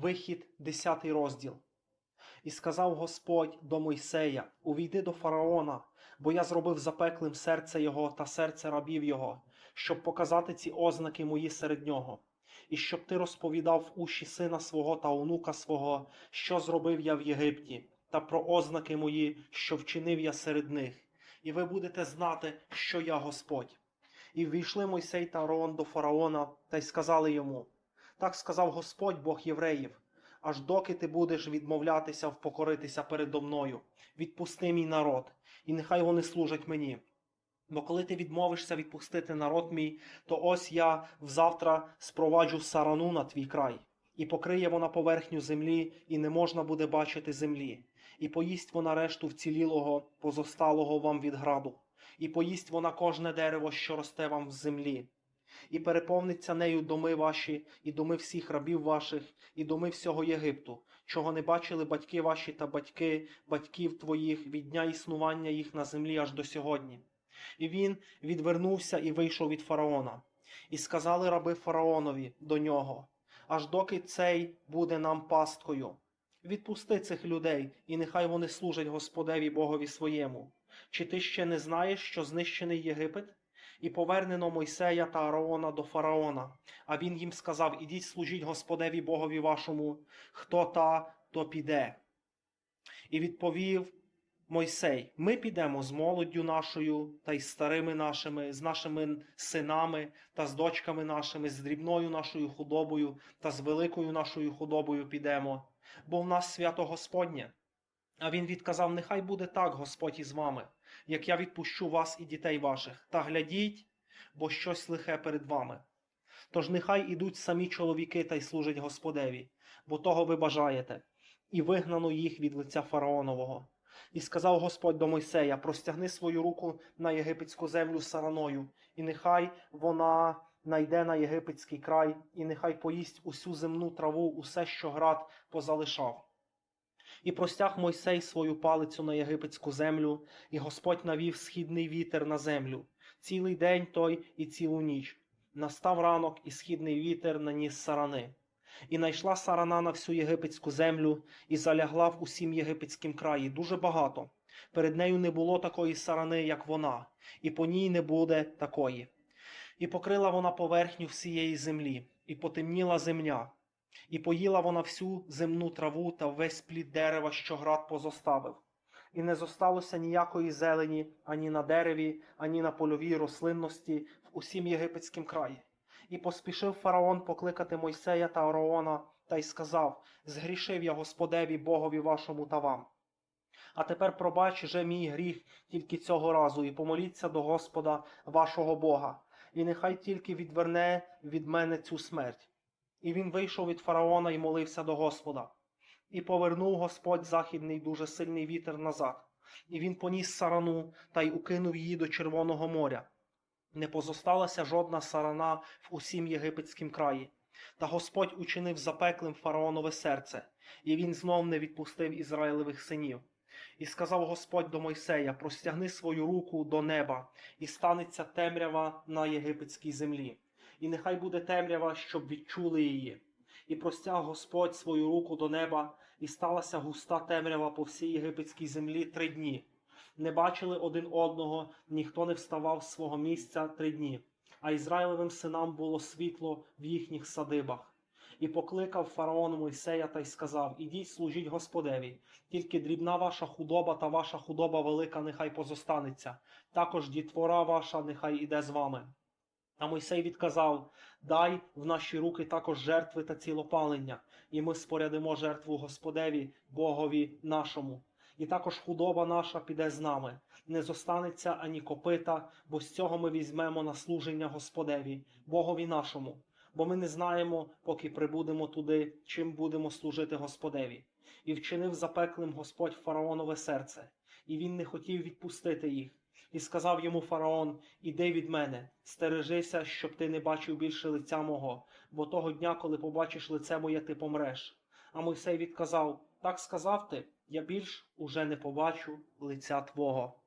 Вихід, 10 розділ. І сказав Господь до Мойсея: Увійди до фараона, бо я зробив запеклим серце його та серце рабів його, щоб показати ці ознаки мої серед нього, і щоб ти розповідав уші сина свого та онука свого, що зробив я в Єгипті, та про ознаки мої, що вчинив я серед них, і ви будете знати, що я Господь. І ввійшли Мойсей та Аарон до фараона та й сказали йому: Так сказав Господь Бог євреїв, аж доки ти будеш відмовлятися впокоритися передо мною, відпусти мій народ, і нехай вони служать мені. Бо коли ти відмовишся відпустити народ мій, то ось я взавтра спроваджу сарану на твій край, і покриє вона поверхню землі, і не можна буде бачити землі, і поїсть вона решту вцілілого, позосталого вам від граду, і поїсть вона кожне дерево, що росте вам в землі. І переповниться нею доми ваші, і доми всіх рабів ваших, і доми всього Єгипту, чого не бачили батьки ваші та батьки батьків твоїх від дня існування їх на землі аж до сьогодні. І він відвернувся і вийшов від фараона. І сказали раби фараонові до нього: аж доки цей буде нам пасткою. Відпусти цих людей, і нехай вони служать Господеві Богові своєму. Чи ти ще не знаєш, що знищений Єгипет? І повернено Мойсея та Аарона до фараона. А він їм сказав: Ідіть служіть Господеві Богові вашому, хто та, то піде. І відповів Мойсей: Ми підемо з молоддю нашою та й старими нашими, з нашими синами та з дочками нашими, з дрібною нашою худобою та з великою нашою худобою підемо, бо в нас свято Господнє. А він відказав: Нехай буде так, Господь із вами, як я відпущу вас і дітей ваших, та глядіть, бо щось лихе перед вами. Тож нехай ідуть самі чоловіки та й служать Господеві, бо того ви бажаєте, і вигнано їх від лиця фараонового. І сказав Господь до Мойсея: простягни свою руку на єгипетську землю сараною, і нехай вона найде на єгипетський край, і нехай поїсть усю земну траву, усе, що град позалишав. І простяг Мойсей свою палицю на єгипетську землю, і Господь навів східний вітер на землю, цілий день той і цілу ніч. Настав ранок, і східний вітер наніс сарани. І найшла сарана на всю єгипетську землю, і залягла в усім єгипетськім краї дуже багато. Перед нею не було такої сарани, як вона, і по ній не буде такої. І покрила вона поверхню всієї землі, і потемніла земля, і поїла вона всю земну траву та весь плід дерева, що град позоставив. І не зосталося ніякої зелені ані на дереві, ані на польовій рослинності в усім єгипетськім краї. І поспішив фараон покликати Мойсея та Аароона та й сказав: Згрішив я Господеві Богові вашому та вам. А тепер пробач же мій гріх тільки цього разу, і помоліться до Господа вашого Бога, і нехай тільки відверне від мене цю смерть. І він вийшов від фараона і молився до Господа. І повернув Господь західний дуже сильний вітер назад, і він поніс сарану та й укинув її до Червоного моря. Не позосталася жодна сарана в усім єгипетськім краї. Та Господь учинив запеклим фараонове серце, і він знов не відпустив Ізраїлевих синів. І сказав Господь до Мойсея: простягни свою руку до неба, і станеться темрява на єгипетській землі. І нехай буде темрява, щоб відчули її. І простяг Господь свою руку до неба, і сталася густа темрява по всій єгипетській землі три дні. Не бачили один одного, ніхто не вставав з свого місця три дні, а Ізраїлевим синам було світло в їхніх садибах. І покликав фараон Мойсея та й сказав: Ідіть, служіть Господеві, тільки дрібна ваша худоба та ваша худоба велика нехай позостанеться, також дітвора ваша нехай іде з вами. А Мойсей відказав: Дай в наші руки також жертви та цілопалення, і ми спорядимо жертву Господеві, Богові нашому. І також худоба наша піде з нами, не зостанеться ані копита, бо з цього ми візьмемо на служення Господеві, Богові нашому, бо ми не знаємо, поки прибудемо туди, чим будемо служити Господеві. І вчинив запеклим Господь фараонове серце, і він не хотів відпустити їх. І сказав йому фараон: Іди від мене, стережися, щоб ти не бачив більше лиця мого, бо того дня, коли побачиш лице моє, ти помреш. А Мойсей відказав: Так сказав ти, я більш уже не побачу лиця твого.